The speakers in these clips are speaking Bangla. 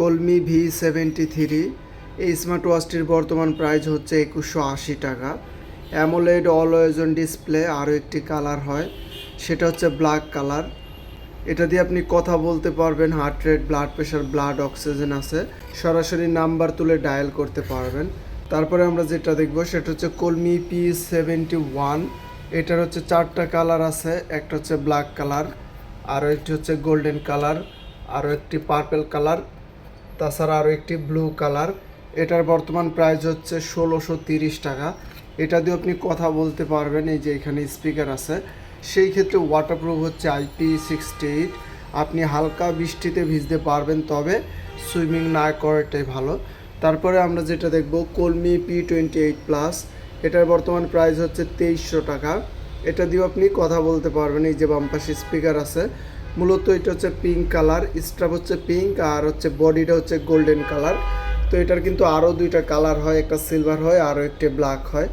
কলমি ভি সেভেন্টি থ্রি এই স্মার্ট ওয়াচটির বর্তমান প্রাইস হচ্ছে একুশশো আশি টাকা। অ্যামোলেড অলওয়েজন ডিসপ্লে আরও একটি কালার হয়, সেটা হচ্ছে ব্ল্যাক কালার এটা দিয়ে আপনি কথা বলতে পারবেন heart rate blood pressure blood oxygen আছে। সরাসরি নাম্বার তুলে ডায়াল করতে পারবেন। তারপরে আমরা যেটা দেখব, সেটা হচ্ছে কলমি পি সেভেন্টি ওয়ান এটার হচ্ছে চারটা কালার আছে, একটা হচ্ছে ব্ল্যাক কালার আরও একটি হচ্ছে গোল্ডেন কালার আরও একটি পার্পেল কালার তাছাড়া আরও একটি ব্লু কালার এটার বর্তমান প্রাইস হচ্ছে ষোলোশো তিরিশ টাকা। এটা দিয়ে আপনি কথা বলতে পারবেন, এই যে এখানে স্পিকার আছে। সেই ক্ষেত্রে ওয়াটারপ্রুফ হচ্ছে আইপি সিক্সটি এইট আপনি হালকা বৃষ্টিতে ভিজতে পারবেন, তবে সুইমিং না করাটাই ভালো। তারপরে আমরা যেটা দেখব, কলমি পি টোয়েন্টি এইট প্লাস এটার বর্তমান প্রাইস হচ্ছে তেইশশো টাকা। এটা দিয়েও আপনি কথা বলতে পারবেন, এই যে বাম পাশে স্পিকার আছে। মূলত এটা হচ্ছে পিঙ্ক কালার স্ট্রাপ হচ্ছে পিঙ্ক আর হচ্ছে বডিটা হচ্ছে গোল্ডেন কালার তো এটার কিন্তু আরও দুইটা কালার হয়, একটা সিলভার হয় আরও একটি ব্ল্যাক হয়।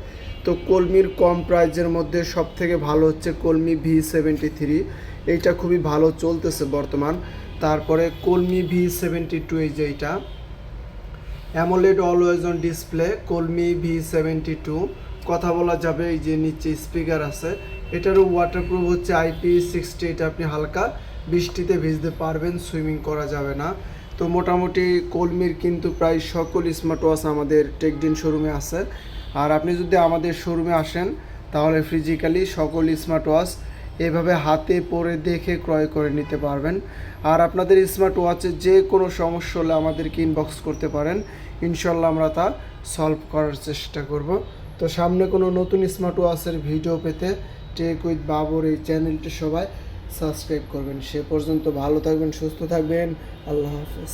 তো কলমির কম প্রাইজের মধ্যে সব থেকে ভালো হচ্ছে কলমি ভি সেভেন্টি থ্রি এইটা খুবই ভালো চলতেছে বর্তমান। তারপরে কলমি ভি সেভেন্টি টু এই যে এইটা। AMOLED always on display Colmi V seventy two কথা বলা যাবে, এই যে নিচে স্পিকার আছে। এটারও ওয়াটারপ্রুফ হচ্ছে আইপি সিক্সটি এটা আপনি হালকা বৃষ্টিতে ভিজতে পারবেন সুইমিং করা যাবে না। তো মোটামুটি কলমির কিন্তু প্রায় সকল স্মার্ট ওয়াচ আমাদের টেকডিন শোরুমে আছে। আর আপনি যদি আমাদের শোরুমে আসেন, তাহলে ফিজিক্যালি সকল স্মার্ট ওয়াচ এভাবে হাতে পরে দেখে ক্রয় করে নিতে পারবেন। আর আপনাদের স্মার্ট ওয়াচে যে কোনো সমস্যা হলে আমাদেরকে ইনবক্স করতে পারেন। ইনশাল্লাহ আমরা তা সলভ করার চেষ্টা করব। তো সামনে কোনো নতুন স্মার্ট ওয়াচের ভিডিও পেতে টেক উইথ বাবর এই চ্যানেলটি সবাই সাবস্ক্রাইব করবেন। সে পর্যন্ত ভালো থাকবেন, সুস্থ থাকবেন। আল্লাহ হাফেজ।